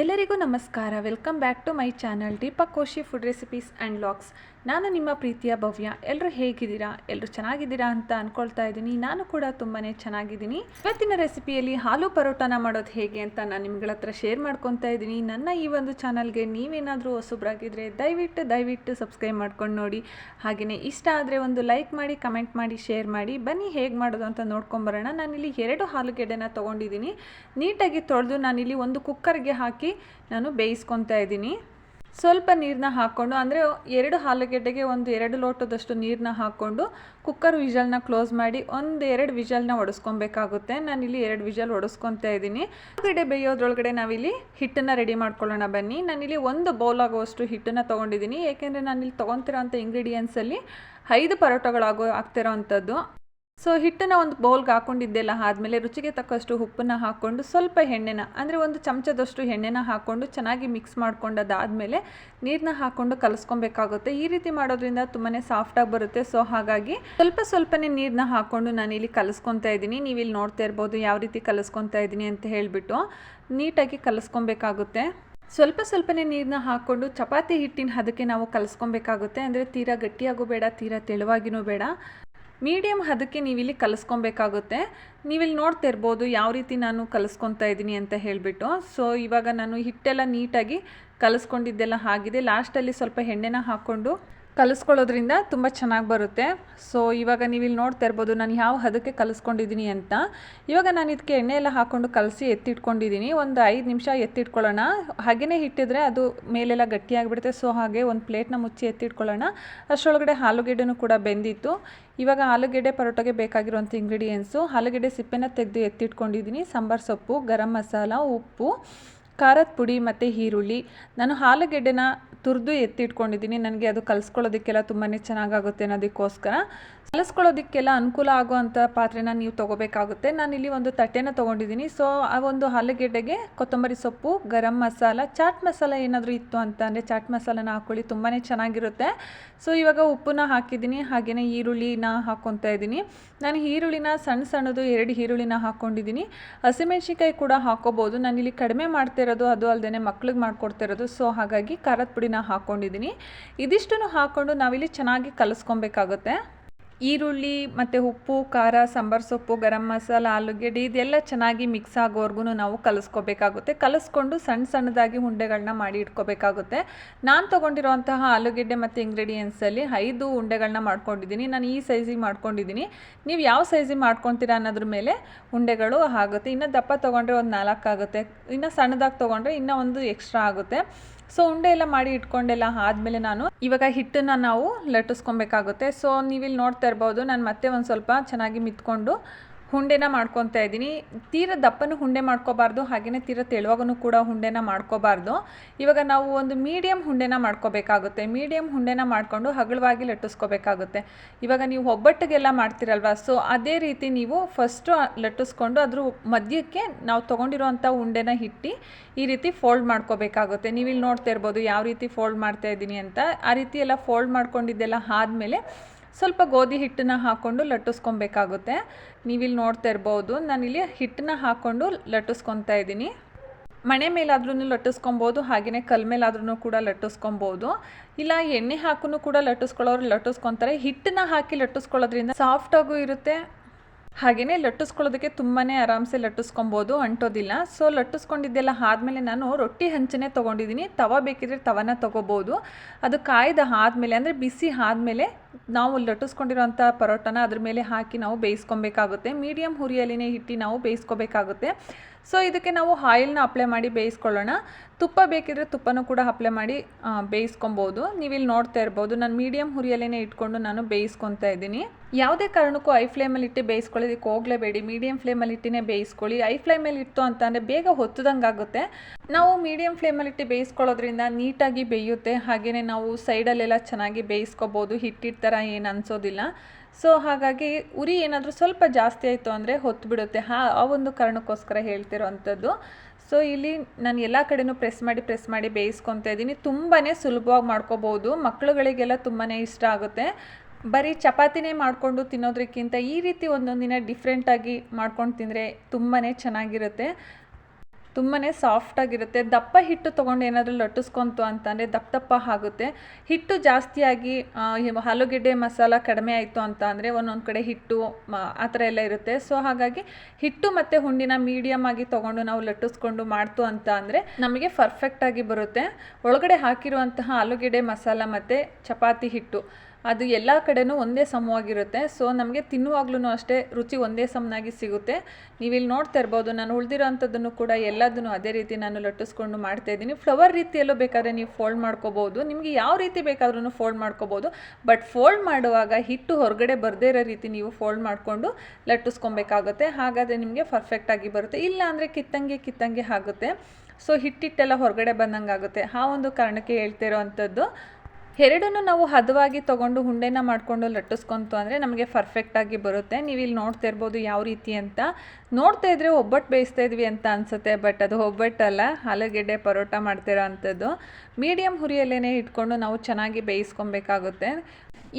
ಎಲ್ಲರಿಗೂ ನಮಸ್ಕಾರ. Welcome back to my channel Deepak Koshi food recipes and logs ನಾನು ನಿಮ್ಮ ಪ್ರೀತಿಯ ಭವ್ಯ. ಎಲ್ಲರೂ ಹೇಗಿದ್ದೀರಾ? ಎಲ್ಲರೂ ಚೆನ್ನಾಗಿದ್ದೀರಾ ಅಂತ ಅಂದ್ಕೊಳ್ತಾ ಇದ್ದೀನಿ. ನಾನು ಕೂಡ ತುಂಬಾ ಚೆನ್ನಾಗಿದ್ದೀನಿ. ಇವತ್ತಿನ ರೆಸಿಪಿಯಲ್ಲಿ ಹಾಲು ಪರೋಟಾನ ಮಾಡೋದು ಹೇಗೆ ಅಂತ ನಾನು ನಿಮ್ಗಳ ಹತ್ರ ಶೇರ್ ಮಾಡ್ಕೊತಾ ಇದ್ದೀನಿ. ನನ್ನ ಈ ಒಂದು ಚಾನಲ್ಗೆ ನೀವೇನಾದರೂ ಹೊಸಬ್ರಾಗಿದ್ದರೆ ದಯವಿಟ್ಟು ದಯವಿಟ್ಟು ಸಬ್ಸ್ಕ್ರೈಬ್ ಮಾಡ್ಕೊಂಡು ನೋಡಿ. ಹಾಗೆಯೇ ಇಷ್ಟ ಆದರೆ ಒಂದು ಲೈಕ್ ಮಾಡಿ ಕಮೆಂಟ್ ಮಾಡಿ ಶೇರ್ ಮಾಡಿ. ಬನ್ನಿ ಹೇಗೆ ಮಾಡೋದು ಅಂತ ನೋಡ್ಕೊಂಬರೋಣ ನಾನಿಲ್ಲಿ ಎರಡು ಹಾಲುಗೆಡೆನ ತೊಗೊಂಡಿದ್ದೀನಿ. ನೀಟಾಗಿ ತೊಳೆದು ನಾನಿಲ್ಲಿ ಒಂದು ಕುಕ್ಕರ್ಗೆ ಹಾಕಿ ನಾನು ಬೇಯಿಸ್ಕೊತಾ ಇದ್ದೀನಿ. ಸ್ವಲ್ಪ ನೀರನ್ನ ಹಾಕ್ಕೊಂಡು, ಅಂದರೆ ಎರಡು ಆಲೂಗೆಡ್ಡೆಗೆ ಒಂದು ಎರಡು ಲೋಟದಷ್ಟು ನೀರನ್ನ ಹಾಕ್ಕೊಂಡು ಕುಕ್ಕರ್ ವಿಜಲ್ನ ಕ್ಲೋಸ್ ಮಾಡಿ ಒಂದು ಎರಡು ವಿಜಲ್ನ ಒಡಿಸ್ಕೊಬೇಕಾಗುತ್ತೆ. ನಾನಿಲ್ಲಿ ಎರಡು ವಿಜಲ್ ಒಡಿಸ್ಕೊತಾ ಇದ್ದೀನಿ. ಕಡೆ ಬೇಯೋದ್ರೊಳಗಡೆ ನಾವಿಲ್ಲಿ ಹಿಟ್ಟನ್ನು ರೆಡಿ ಮಾಡ್ಕೊಳ್ಳೋಣ ಬನ್ನಿ. ನಾನಿಲ್ಲಿ ಒಂದು ಬೌಲ್ ಆಗುವಷ್ಟು ಹಿಟ್ಟನ್ನು ತೊಗೊಂಡಿದ್ದೀನಿ. ಏಕೆಂದರೆ ನಾನಿಲ್ಲಿ ತೊಗೊತಿರೋ ಅಂಥ ಇಂಗ್ರೀಡಿಯೆಂಟ್ಸಲ್ಲಿ ಐದು ಪರೋಟಗಳಾಗೋ ಆಗ್ತಿರೋ ಅಂಥದ್ದು ಸೊ ಹಿಟ್ಟನ್ನು ಒಂದು ಬೌಲ್ಗೆ ಹಾಕ್ಕೊಂಡಿದ್ದೆಲ್ಲ ಆದಮೇಲೆ ರುಚಿಗೆ ತಕ್ಕಷ್ಟು ಉಪ್ಪನ್ನು ಹಾಕ್ಕೊಂಡು ಸ್ವಲ್ಪ ಎಣ್ಣೆನ, ಅಂದರೆ ಒಂದು ಚಮಚದಷ್ಟು ಎಣ್ಣೆನ ಹಾಕ್ಕೊಂಡು ಚೆನ್ನಾಗಿ ಮಿಕ್ಸ್ ಮಾಡ್ಕೊಂಡದಾದಮೇಲೆ ನೀರನ್ನ ಹಾಕ್ಕೊಂಡು ಕಲಸ್ಕೊಬೇಕಾಗುತ್ತೆ. ಈ ರೀತಿ ಮಾಡೋದ್ರಿಂದ ತುಂಬಾ ಸಾಫ್ಟಾಗಿ ಬರುತ್ತೆ. ಸೊ ಹಾಗಾಗಿ ಸ್ವಲ್ಪ ಸ್ವಲ್ಪನೇ ನೀರನ್ನ ಹಾಕ್ಕೊಂಡು ನಾನು ಇಲ್ಲಿ ಕಲಿಸ್ಕೊತಾ ಇದ್ದೀನಿ. ನೀವು ಇಲ್ಲಿ ನೋಡ್ತಾ ಇರ್ಬೋದು ಯಾವ ರೀತಿ ಕಲಸ್ಕೊತಾ ಇದ್ದೀನಿ ಅಂತ ಹೇಳಿಬಿಟ್ಟು ನೀಟಾಗಿ ಕಲಸ್ಕೊಬೇಕಾಗುತ್ತೆ. ಸ್ವಲ್ಪ ಸ್ವಲ್ಪನೇ ನೀರನ್ನ ಹಾಕ್ಕೊಂಡು ಚಪಾತಿ ಹಿಟ್ಟಿನ ಹದಕ್ಕೆ ನಾವು ಕಲಸ್ಕೊಬೇಕಾಗುತ್ತೆ. ಅಂದರೆ ತೀರಾ ಗಟ್ಟಿಯಾಗೂ ಬೇಡ, ತೀರಾ ತೆಳುವಾಗಿನೂ ಬೇಡ. ಮೀಡಿಯಮ್ ಹದಕ್ಕೆ ನೀವಿಲ್ಲಿ ಕಲಿಸ್ಕೊಬೇಕಾಗುತ್ತೆ. ನೀವಿಲ್ಲಿ ನೋಡ್ತಾ ಇರ್ಬೋದು ಯಾವ ರೀತಿ ನಾನು ಕಲಿಸ್ಕೊತಾ ಇದ್ದೀನಿ ಅಂತ ಹೇಳಿಬಿಟ್ಟು. ಸೊ ಇವಾಗ ನಾನು ಹಿಟ್ಟೆಲ್ಲ ನೀಟಾಗಿ ಕಲಿಸ್ಕೊಂಡಿದ್ದೆಲ್ಲ ಆಗಿದೆ ಲಾಸ್ಟಲ್ಲಿ ಸ್ವಲ್ಪ ಎಣ್ಣೆನ ಹಾಕ್ಕೊಂಡು ಕಲಿಸ್ಕೊಳ್ಳೋದ್ರಿಂದ ತುಂಬ ಚೆನ್ನಾಗಿ ಬರುತ್ತೆ. ಸೊ ಇವಾಗ ನೀವು ಇಲ್ಲಿ ನೋಡ್ತಾ ಇರ್ಬೋದು, ನಾನು ಯಾವ ಹದಕ್ಕೆ ಕಲಿಸ್ಕೊಂಡಿದ್ದೀನಿ ಅಂತ. ಇವಾಗ ನಾನು ಇದಕ್ಕೆ ಎಣ್ಣೆ ಎಲ್ಲ ಹಾಕ್ಕೊಂಡು ಕಲಸಿ ಎತ್ತಿಟ್ಕೊಂಡಿದ್ದೀನಿ. ಒಂದು ಐದು ನಿಮಿಷ ಎತ್ತಿಟ್ಕೊಳ್ಳೋಣ. ಹಾಗೆಯೇ ಇಟ್ಟಿದ್ರೆ ಅದು ಮೇಲೆಲ್ಲ ಗಟ್ಟಿಯಾಗಿಬಿಡುತ್ತೆ. ಸೊ ಹಾಗೆ ಒಂದು ಪ್ಲೇಟ್ನ ಮುಚ್ಚಿ ಎತ್ತಿಟ್ಕೊಳ್ಳೋಣ. ಅಷ್ಟರೊಳಗಡೆ ಆಲೂಗೆಡ್ಡೆನೂ ಕೂಡ ಬೆಂದಿತ್ತು. ಇವಾಗ ಆಲೂಗೆಡ್ಡೆ ಪರೋಟಗೆ ಬೇಕಾಗಿರುವಂಥ ಇಂಗ್ರೀಡಿಯೆಂಟ್ಸು ಆಲೂಗೆಡ್ಡೆ ಸಿಪ್ಪೆನ ತೆಗೆದು ಎತ್ತಿಟ್ಕೊಂಡಿದ್ದೀನಿ. ಸಾಂಬಾರು ಸೊಪ್ಪು, ಗರಂ ಮಸಾಲ, ಉಪ್ಪು, ಖಾರದ ಪುಡಿ ಮತ್ತು ಈರುಳ್ಳಿ. ನಾನು ಆಲೂಗೆಡ್ಡೆನ ತುರಿದು ಎತ್ತಿಟ್ಕೊಂಡಿದ್ದೀನಿ. ನನಗೆ ಅದು ಕಲಿಸ್ಕೊಳ್ಳೋದಕ್ಕೆಲ್ಲ ತುಂಬಾ ಚೆನ್ನಾಗಾಗುತ್ತೆ ಅನ್ನೋದಕ್ಕೋಸ್ಕರ. ಕಲಿಸ್ಕೊಳ್ಳೋದಕ್ಕೆಲ್ಲ ಅನುಕೂಲ ಆಗುವಂಥ ಪಾತ್ರೆನ ನೀವು ತೊಗೋಬೇಕಾಗುತ್ತೆ. ನಾನಿಲ್ಲಿ ಒಂದು ತಟ್ಟೆನ ತೊಗೊಂಡಿದ್ದೀನಿ. ಸೊ, ಆ ಒಂದು ಆಲೂಗೆಡ್ಡೆಗೆ ಕೊತ್ತಂಬರಿ ಸೊಪ್ಪು, ಗರಂ ಮಸಾಲ, ಚಾಟ್ ಮಸಾಲ ಏನಾದರೂ ಇತ್ತು ಅಂತ ಅಂದರೆ ಚಾಟ್ ಮಸಾಲನ ಹಾಕ್ಕೊಳ್ಳಿ ತುಂಬಾ ಚೆನ್ನಾಗಿರುತ್ತೆ. ಸೊ, ಇವಾಗ ಉಪ್ಪನ್ನ ಹಾಕಿದ್ದೀನಿ. ಹಾಗೆಯೇ ಈರುಳ್ಳಿನ ಹಾಕ್ಕೊತಾ ಇದ್ದೀನಿ. ನಾನು ಈರುಳ್ಳಿನ ಸಣ್ಣ ಸಣ್ಣದು ಎರಡು ಈರುಳ್ಳಿನ ಹಾಕ್ಕೊಂಡಿದ್ದೀನಿ ಹಸಿಮೆಣ್ಸಿನ್ಕಾಯಿ ಕೂಡ ಹಾಕ್ಕೋಬೋದು ನಾನಿಲ್ಲಿ ಕಡಿಮೆ ಮಾಡ್ತಿರೋದು ಅದು ಅಲ್ಲದೆ ಮಕ್ಳಿಗೆ ಮಾಡ್ಕೊಡ್ತಿರೋದು ಸೊ, ಹಾಗಾಗಿ ಖಾರದ ಪುಡಿನ ಹಾಕ್ಕೊಂಡಿದ್ದೀನಿ ಇದಿಷ್ಟನ್ನು ಹಾಕ್ಕೊಂಡು ನಾವಿಲ್ಲಿ ಚೆನ್ನಾಗಿ ಕಲಸ್ಕೊಬೇಕಾಗುತ್ತೆ. ಈರುಳ್ಳಿ ಮತ್ತು ಉಪ್ಪು, ಖಾರ, ಸಾಂಬಾರು ಸೊಪ್ಪು, ಗರಂ ಮಸಾಲ, ಆಲೂಗೆಡ್ಡೆ ಇದೆಲ್ಲ ಚೆನ್ನಾಗಿ ಮಿಕ್ಸ್ ಆಗೋವರೆಗೂ ನಾವು ಕಲಿಸ್ಕೋಬೇಕಾಗುತ್ತೆ. ಕಲಸ್ಕೊಂಡು ಸಣ್ಣ ಸಣ್ಣದಾಗಿ ಉಂಡೆಗಳನ್ನ ಮಾಡಿ ಇಟ್ಕೋಬೇಕಾಗುತ್ತೆ. ನಾನು ತೊಗೊಂಡಿರೋಂತಹ ಆಲೂಗೆಡ್ಡೆ ಮತ್ತು ಇಂಗ್ರೀಡಿಯೆಂಟ್ಸಲ್ಲಿ ಐದು ಉಂಡೆಗಳನ್ನ ಮಾಡ್ಕೊಂಡಿದ್ದೀನಿ. ನಾನು ಈ ಸೈಜಿಗೆ ಮಾಡ್ಕೊಂಡಿದ್ದೀನಿ. ನೀವು ಯಾವ ಸೈಜಿಗೆ ಮಾಡ್ಕೊತೀರಾ ಅನ್ನೋದ್ರ ಮೇಲೆ ಉಂಡೆಗಳು ಆಗುತ್ತೆ. ಇನ್ನು ದಪ್ಪ ತೊಗೊಂಡ್ರೆ ಒಂದು ನಾಲ್ಕು ಆಗುತ್ತೆ ಇನ್ನು ಸಣ್ಣದಾಗಿ ತೊಗೊಂಡ್ರೆ ಇನ್ನೂ ಒಂದು ಎಕ್ಸ್ಟ್ರಾ ಆಗುತ್ತೆ. ಸೊ ಉಂಡೆ ಎಲ್ಲ ಮಾಡಿ ಇಟ್ಕೊಂಡೆಲ್ಲ ಆದಮೇಲೆ ನಾನು ಇವಾಗ ಹಿಟ್ಟನ್ನು ನಾವು ಲಟ್ಟಿಸ್ಕೊಬೇಕಾಗುತ್ತೆ. ಸೊ ನೀವಿಲ್ಲಿ ನೋಡ್ತಾ ಇರ್ಬೋದು, ನಾನು ಮತ್ತೆ ಒಂದು ಸ್ವಲ್ಪ ಚೆನ್ನಾಗಿ ಮಿತ್ಕೊಂಡು ಹುಂಡೆನ ಮಾಡ್ಕೊತಾ ಇದ್ದೀನಿ. ತೀರ ದಪ್ಪನೂ ಹುಂಡೆ ಮಾಡ್ಕೋಬಾರ್ದು ಹಾಗೆಯೇ ತೀರ ತೆಳುವಾಗೂ ಕೂಡ ಹುಂಡೆನ ಮಾಡ್ಕೋಬಾರ್ದು. ಇವಾಗ ನಾವು ಒಂದು ಮೀಡಿಯಮ್ ಹುಂಡೆನ ಮಾಡ್ಕೋಬೇಕಾಗುತ್ತೆ. ಮೀಡಿಯಮ್ ಹುಂಡೆನ ಮಾಡಿಕೊಂಡು ಹಗಳವಾಗಿ ಲಟ್ಟಿಸ್ಕೋಬೇಕಾಗುತ್ತೆ. ಇವಾಗ ನೀವು ಒಬ್ಬಟ್ಟಿಗೆಲ್ಲ ಮಾಡ್ತಿರಲ್ವ, ಸೊ ಅದೇ ರೀತಿ ನೀವು ಫಸ್ಟು ಲಟ್ಟಿಸ್ಕೊಂಡು ಅದ್ರ ಮಧ್ಯಕ್ಕೆ ನಾವು ತೊಗೊಂಡಿರೋವಂಥ ಉಂಡೆನ ಹಿಟ್ಟು ಈ ರೀತಿ ಫೋಲ್ಡ್ ಮಾಡ್ಕೋಬೇಕಾಗುತ್ತೆ. ನೀವು ಇಲ್ಲಿ ನೋಡ್ತಾ ಇರ್ಬೋದು, ಯಾವ ರೀತಿ ಫೋಲ್ಡ್ ಮಾಡ್ತಾ ಇದ್ದೀನಿ ಅಂತ. ಆ ರೀತಿ ಎಲ್ಲ ಫೋಲ್ಡ್ ಮಾಡ್ಕೊಂಡಿದ್ದೆಲ್ಲ ಆದಮೇಲೆ ಸ್ವಲ್ಪ ಗೋಧಿ ಹಿಟ್ಟನ್ನ ಹಾಕ್ಕೊಂಡು ಲಟ್ಟಿಸ್ಕೊಬೇಕಾಗುತ್ತೆ. ನೀವಿಲ್ಲಿ ನೋಡ್ತಾ ಇರ್ಬೋದು, ನಾನಿಲ್ಲಿ ಹಿಟ್ಟನ್ನ ಹಾಕ್ಕೊಂಡು ಲಟ್ಟಿಸ್ಕೊತಾ ಇದ್ದೀನಿ. ಮಣೆ ಮೇಲಾದ್ರೂ ಲಟ್ಟಿಸ್ಕೊಬೋದು ಹಾಗೆಯೇ ಕಲ್ ಮೇಲಾದ್ರೂ ಕೂಡ ಲಟ್ಟಿಸ್ಕೊಬೋದು. ಇಲ್ಲ, ಎಣ್ಣೆ ಹಾಕೂ ಕೂಡ ಲಟ್ಟಿಸ್ಕೊಳ್ಳೋರು ಲಟ್ಟಿಸ್ಕೊತಾರೆ. ಹಿಟ್ಟನ್ನ ಹಾಕಿ ಲಟ್ಟಿಸ್ಕೊಳ್ಳೋದ್ರಿಂದ ಸಾಫ್ಟಾಗೂ ಇರುತ್ತೆ. ಹಾಗೆಯೇ ಲಟ್ಟಿಸ್ಕೊಳ್ಳೋದಕ್ಕೆ ತುಂಬಾ ಆರಾಮ್ಸೆ ಲಟ್ಟಿಸ್ಕೊಬೋದು, ಅಂಟೋದಿಲ್ಲ. ಸೊ, ಲಟ್ಟಿಸ್ಕೊಂಡಿದ್ದೆಲ್ಲ ಆದಮೇಲೆ ನಾನು ರೊಟ್ಟಿ ಹಂಚನೆ ತೊಗೊಂಡಿದ್ದೀನಿ. ತವ ಬೇಕಿದ್ರೆ ತವನ ತೊಗೋಬೋದು. ಅದು ಕಾಯ್ದ ಆದಮೇಲೆ, ಅಂದರೆ ಬಿಸಿ ಆದಮೇಲೆ ನಾವು ಲಟ್ಟಿಸ್ಕೊಂಡಿರೋಂಥ ಪರೋಟನ ಅದ್ರ ಮೇಲೆ ಹಾಕಿ ನಾವು ಬೇಯಿಸ್ಕೊಬೇಕಾಗುತ್ತೆ. ಮೀಡಿಯಮ್ ಹುರಿಯಲ್ಲಿನೇ ಇಟ್ಟು ನಾವು ಬೇಯಿಸ್ಕೋಬೇಕಾಗುತ್ತೆ. ಸೊ, ಇದಕ್ಕೆ ನಾವು ಆಯಿಲ್ನ ಅಪ್ಲೈ ಮಾಡಿ ಬೇಯಿಸ್ಕೊಳ್ಳೋಣ. ತುಪ್ಪ ಬೇಕಿದ್ರೆ ತುಪ್ಪನೂ ಕೂಡ ಅಪ್ಲೈ ಮಾಡಿ ಬೇಯಿಸ್ಕೊಬೋದು. ನೀವಿಲ್ಲಿ ನೋಡ್ತಾ ಇರ್ಬೋದು, ನಾನು ಮೀಡಿಯಮ್ ಹುರಿಯಲ್ಲೇ ಇಟ್ಕೊಂಡು ನಾನು ಬೇಯಿಸ್ಕೊತಾ ಇದ್ದೀನಿ. ಯಾವುದೇ ಕಾರಣಕ್ಕೂ ಐ ಫ್ಲೇಮಲ್ಲಿ ಇಟ್ಟು ಬೇಯಿಸ್ಕೊಳ್ಳೋದಕ್ಕೆ ಹೋಗಲೇಬೇಡಿ. ಮೀಡಿಯಮ್ ಫ್ಲೇಮಲ್ಲಿ ಇಟ್ಟಿನೇ ಬೇಯಿಸ್ಕೊಳ್ಳಿ. ಐ ಫ್ಲೇಮಲ್ಲಿ ಇಟ್ಟು ಅಂತಂದರೆ ಬೇಗ ಹೊತ್ತದಂಗೆ ಆಗುತ್ತೆ ನಾವು ಮೀಡಿಯಮ್ ಫ್ಲೇಮಲ್ಲಿ ಇಟ್ಟು ಬೇಯಿಸ್ಕೊಳ್ಳೋದ್ರಿಂದ ನೀಟಾಗಿ ಬೇಯುತ್ತೆ. ಹಾಗೆಯೇ ನಾವು ಸೈಡಲ್ಲೆಲ್ಲ ಚೆನ್ನಾಗಿ ಬೇಯಿಸ್ಕೊಬೋದು, ಹಿಟ್ಟಿಟ್ಟು ಥರ ಏನು ಅನಿಸೋದಿಲ್ಲ. ಸೊ ಹಾಗಾಗಿ ಉರಿ ಏನಾದರೂ ಸ್ವಲ್ಪ ಜಾಸ್ತಿ ಆಯಿತು ಅಂದರೆ ಹೊತ್ತು ಬಿಡುತ್ತೆ ಹಾ, ಆ ಒಂದು ಕಾರಣಕ್ಕೋಸ್ಕರ ಹೇಳ್ತಿರೋವಂಥದ್ದು ಸೊ ಇಲ್ಲಿ ನಾನು ಎಲ್ಲ ಕಡೆನೂ ಪ್ರೆಸ್ ಮಾಡಿ ಪ್ರೆಸ್ ಮಾಡಿ ಬೇಯಿಸ್ಕೊತಾ ಇದ್ದೀನಿ. ತುಂಬಾ ಸುಲಭವಾಗಿ ಮಾಡ್ಕೋಬೋದು. ಮಕ್ಕಳುಗಳಿಗೆಲ್ಲ ತುಂಬಾ ಇಷ್ಟ ಆಗುತ್ತೆ. ಬರೀ ಚಪಾತಿನೇ ಮಾಡಿಕೊಂಡು ತಿನ್ನೋದಕ್ಕಿಂತ ಈ ರೀತಿ ಒಂದೊಂದಿನ ದಿನ ಡಿಫ್ರೆಂಟಾಗಿ ಮಾಡ್ಕೊಂಡು ತಿಂದರೆ ತುಂಬಾ ಚೆನ್ನಾಗಿರುತ್ತೆ. ತುಂಬಾ ಸಾಫ್ಟಾಗಿರುತ್ತೆ ದಪ್ಪ ಹಿಟ್ಟು ತೊಗೊಂಡು ಏನಾದರೂ ಲಟ್ಟಿಸ್ಕೊಂತು ಅಂತಂದರೆ ದಪ್ಪ ದಪ್ಪ ಆಗುತ್ತೆ. ಹಿಟ್ಟು ಜಾಸ್ತಿಯಾಗಿ ಆಲೂಗೆಡ್ಡೆ ಮಸಾಲ ಕಡಿಮೆ ಆಯಿತು ಅಂತ ಅಂದರೆ ಒಂದೊಂದು ಕಡೆ ಹಿಟ್ಟು ಆ ಥರ ಎಲ್ಲ ಇರುತ್ತೆ. ಸೊ ಹಾಗಾಗಿ ಹಿಟ್ಟು ಮತ್ತು ಹುಂಡಿನ ಮೀಡಿಯಮ್ ಆಗಿ ತೊಗೊಂಡು ನಾವು ಲಟ್ಟಿಸ್ಕೊಂಡು ಮಾಡ್ತು ಅಂತ ಅಂದರೆ ನಮಗೆ ಪರ್ಫೆಕ್ಟಾಗಿ ಬರುತ್ತೆ. ಒಳಗಡೆ ಹಾಕಿರುವಂತಹ ಆಲೂಗೆಡ್ಡೆ ಮಸಾಲ ಮತ್ತು ಚಪಾತಿ ಹಿಟ್ಟು. ಅದು ಎಲ್ಲ ಕಡೆನೂ ಒಂದೇ ಸಮವಾಗಿರುತ್ತೆ. ಸೊ ನಮಗೆ ತಿನ್ನುವಾಗ್ಲೂ ಅಷ್ಟೇ ರುಚಿ ಒಂದೇ ಸಮನಾಗಿ ಸಿಗುತ್ತೆ. ನೀವು ಇಲ್ಲಿ ನೋಡ್ತಾ ಇರ್ಬೋದು, ನಾನು ಉಳಿದಿರೋ ಅಂಥದ್ದನ್ನು ಕೂಡ ಎಲ್ಲದನ್ನು ಅದೇ ರೀತಿ ನಾನು ಲಟ್ಟಿಸ್ಕೊಂಡು ಮಾಡ್ತಾ ಇದ್ದೀನಿ. ಫ್ಲವರ್ ರೀತಿಯಲ್ಲೂ ಬೇಕಾದ್ರೆ ನೀವು ಫೋಲ್ಡ್ ಮಾಡ್ಕೋಬೋದು. ನಿಮಗೆ ಯಾವ ರೀತಿ ಬೇಕಾದ್ರೂ ಫೋಲ್ಡ್ ಮಾಡ್ಕೋಬೋದು. ಬಟ್ ಫೋಲ್ಡ್ ಮಾಡುವಾಗ ಹಿಟ್ಟು ಹೊರಗಡೆ ಬರದೇ ಇರೋ ರೀತಿ ನೀವು ಫೋಲ್ಡ್ ಮಾಡಿಕೊಂಡು ಲಟ್ಟಿಸ್ಕೊಬೇಕಾಗುತ್ತೆ. ಹಾಗಾದರೆ ನಿಮಗೆ ಪರ್ಫೆಕ್ಟಾಗಿ ಬರುತ್ತೆ. ಇಲ್ಲ ಅಂದರೆ ಕಿತ್ತಂಗೆ ಕಿತ್ತಂಗೆ ಆಗುತ್ತೆ. ಸೊ ಹಿಟ್ಟಿಟ್ಟೆಲ್ಲ ಹೊರಗಡೆ ಬಂದಂಗೆ ಆಗುತ್ತೆ ಆ ಒಂದು ಕಾರಣಕ್ಕೆ ಹೇಳ್ತಾ ಇರೋವಂಥದ್ದು. ಎರಡನ್ನೂ ನಾವು ಹದವಾಗಿ ತೊಗೊಂಡು ಹುಂಡೆನ ಮಾಡಿಕೊಂಡು ಲಟ್ಟಿಸ್ಕೊಂತು ಅಂದರೆ ನಮಗೆ ಪರ್ಫೆಕ್ಟಾಗಿ ಬರುತ್ತೆ. ನೀವು ಇಲ್ಲಿ ನೋಡ್ತಾ ಇರ್ಬೋದು ಯಾವ ರೀತಿ ಅಂತ. ನೋಡ್ತಾ ಇದ್ರೆ ಒಬ್ಬಟ್ಟು ಬೇಯಿಸ್ತಾ ಇದ್ವಿ ಅಂತ ಅನಿಸುತ್ತೆ ಬಟ್ ಅದು ಒಬ್ಬಟ್ಟಲ್ಲ. ಆಲೂಗೆಡ್ಡೆ ಪರೋಟ ಮಾಡ್ತಿರೋ ಅಂಥದ್ದು. ಮೀಡಿಯಮ್ ಹುರಿಯಲ್ಲೇ ಇಟ್ಕೊಂಡು ನಾವು ಚೆನ್ನಾಗಿ ಬೇಯಿಸ್ಕೊಬೇಕಾಗುತ್ತೆ.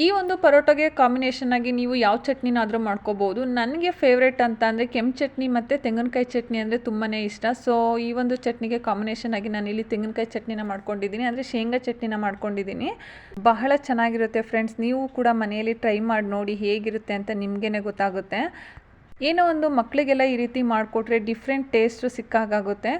ಈ ಒಂದು ಪರೋಟಗೆ ಕಾಂಬಿನೇಷನ್ ಆಗಿ ನೀವು ಯಾವ ಚಟ್ನಿನಾದರೂ ಮಾಡ್ಕೋಬೋದು. ನನಗೆ ಫೇವ್ರೇಟ್ ಅಂತ ಅಂದರೆ ಕೆಂಪು ಚಟ್ನಿ ಮತ್ತು ತೆಂಗಿನಕಾಯಿ ಚಟ್ನಿ ಅಂದರೆ ತುಂಬಾ ಇಷ್ಟ. ಸೊ ಈ ಒಂದು ಚಟ್ನಿಗೆ ಕಾಂಬಿನೇಷನ್ ಆಗಿ ನಾನು ಇಲ್ಲಿ ತೆಂಗಿನಕಾಯಿ ಚಟ್ನಿನ ಮಾಡ್ಕೊಂಡಿದ್ದೀನಿ. ಅಂದರೆ ಶೇಂಗಾ ಚಟ್ನಿನ ಮಾಡ್ಕೊಂಡಿದ್ದೀನಿ. ಬಹಳ ಚೆನ್ನಾಗಿರುತ್ತೆ ಫ್ರೆಂಡ್ಸ್. ನೀವು ಕೂಡ ಮನೆಯಲ್ಲಿ ಟ್ರೈ ಮಾಡಿ ನೋಡಿ ಹೇಗಿರುತ್ತೆ ಅಂತ ನಿಮಗೇನೆ ಗೊತ್ತಾಗುತ್ತೆ. ಏನೋ ಒಂದು ಮಕ್ಕಳಿಗೆಲ್ಲ ಈ ರೀತಿ ಮಾಡಿಕೊಟ್ರೆ ಡಿಫ್ರೆಂಟ್ ಟೇಸ್ಟು ಸಿಕ್ಕಾಗುತ್ತೆ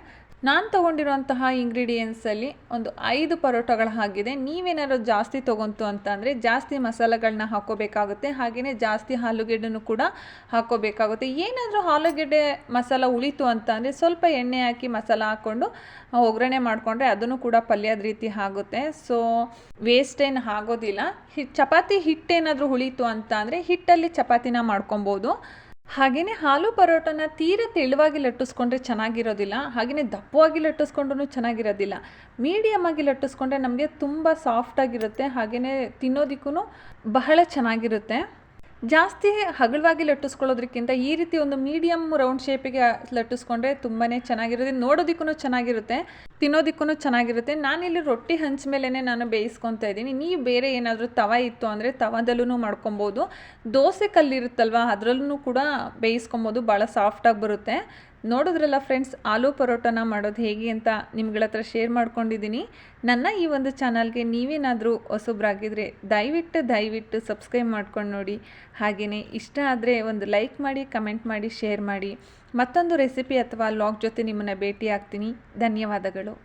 ನಾನು ತೊಗೊಂಡಿರುವಂತಹ ಇಂಗ್ರೀಡಿಯೆಂಟ್ಸಲ್ಲಿ ಒಂದು ಐದು ಪರೋಟಗಳು ಆಗಿದೆ ನೀವೇನಾದ್ರು ಜಾಸ್ತಿ ತೊಗೊಂತು ಅಂತಂದರೆ ಜಾಸ್ತಿ ಮಸಾಲೆಗಳನ್ನ ಹಾಕೋಬೇಕಾಗುತ್ತೆ. ಹಾಗೆಯೇ ಜಾಸ್ತಿ ಆಲೂಗೆಡ್ಡೆನೂ ಕೂಡ ಹಾಕೋಬೇಕಾಗುತ್ತೆ. ಏನಾದರೂ ಆಲೂಗೆಡ್ಡೆ ಮಸಾಲ ಉಳಿತು ಅಂತ ಅಂದರೆ ಸ್ವಲ್ಪ ಎಣ್ಣೆ ಹಾಕಿ ಮಸಾಲ ಹಾಕ್ಕೊಂಡು ಒಗ್ಗರಣೆ ಮಾಡಿಕೊಂಡ್ರೆ ಅದನ್ನು ಕೂಡ ಪಲ್ಯದ ರೀತಿ ಆಗುತ್ತೆ. ಸೊ ವೇಸ್ಟ್ ಏನು ಆಗೋದಿಲ್ಲ. ಚಪಾತಿ ಹಿಟ್ಟೇನಾದರೂ ಉಳಿತು ಅಂತ ಅಂದರೆ ಹಿಟ್ಟಲ್ಲಿ ಚಪಾತಿನ ಮಾಡ್ಕೊಬೋದು. ಹಾಗೆಯೇ ಹಾಲು ಪರೋಟನ ತೀರ ತೆಳುವಾಗಿ ಲಟ್ಟಿಸ್ಕೊಂಡ್ರೆ ಚೆನ್ನಾಗಿರೋದಿಲ್ಲ ಹಾಗೆಯೇ ದಪ್ಪವಾಗಿ ಲಟ್ಟಿಸ್ಕೊಂಡ್ರೂ ಚೆನ್ನಾಗಿರೋದಿಲ್ಲ. ಮೀಡಿಯಮ್ ಆಗಿ ಲಟ್ಟಿಸ್ಕೊಂಡ್ರೆ ನಮಗೆ ತುಂಬ ಸಾಫ್ಟಾಗಿರುತ್ತೆ ಹಾಗೆಯೇ ತಿನ್ನೋದಕ್ಕೂ ಬಹಳ ಚೆನ್ನಾಗಿರುತ್ತೆ. ಜಾಸ್ತಿ ಹಗಲವಾಗಿ ಲಟ್ಟಿಸ್ಕೊಳ್ಳೋದಕ್ಕಿಂತ ಈ ರೀತಿ ಒಂದು ಮೀಡಿಯಮ್ ರೌಂಡ್ ಶೇಪಿಗೆ ಲಟ್ಟಿಸ್ಕೊಂಡ್ರೆ ತುಂಬಾ ಚೆನ್ನಾಗಿರುತ್ತೆ. ನೋಡೋದಕ್ಕೂ ಚೆನ್ನಾಗಿರುತ್ತೆ ತಿನ್ನೋದಕ್ಕೂ ಚೆನ್ನಾಗಿರುತ್ತೆ. ನಾನಿಲ್ಲಿ ರೊಟ್ಟಿ ಹಂಚ ಮೇಲೇ ನಾನು ಬೇಯಿಸ್ಕೊತಾ ಇದ್ದೀನಿ. ನೀವು ಬೇರೆ ಏನಾದರೂ ತವ ಇತ್ತು ಅಂದರೆ ತವದಲ್ಲೂ ಮಾಡ್ಕೊಬೋದು. ದೋಸೆ ಕಲ್ಲಿರುತ್ತಲ್ವ ಅದರಲ್ಲೂ ಕೂಡ ಬೇಯಿಸ್ಕೊಬೋದು. ಭಾಳ ಸಾಫ್ಟಾಗಿ ಬರುತ್ತೆ. ನೋಡಿದ್ರಲ್ಲ ಫ್ರೆಂಡ್ಸ್ ಆಲೂ ಪರೋಟನ ಮಾಡೋದು ಹೇಗೆ ಅಂತ ನಿಮ್ಗಳ ಹತ್ರ ಶೇರ್ ಮಾಡ್ಕೊಂಡಿದ್ದೀನಿ ನನ್ನ ಈ ಒಂದು ಚಾನಲ್ಗೆ ನೀವೇನಾದರೂ ಹೊಸೊಬ್ಬರಾಗಿದ್ದರೆ ದಯವಿಟ್ಟು ದಯವಿಟ್ಟು ಸಬ್ಸ್ಕ್ರೈಬ್ ಮಾಡ್ಕೊಂಡು ನೋಡಿ. ಹಾಗೆಯೇ ಇಷ್ಟ ಆದರೆ ಒಂದು ಲೈಕ್ ಮಾಡಿ ಕಮೆಂಟ್ ಮಾಡಿ ಶೇರ್ ಮಾಡಿ. ಮತ್ತೊಂದು ರೆಸಿಪಿ ಅಥವಾ ಲಾಗ್ ಜೊತೆ ನಿಮ್ಮನ್ನು ಭೇಟಿ ಆಗ್ತೀನಿ ಧನ್ಯವಾದಗಳು.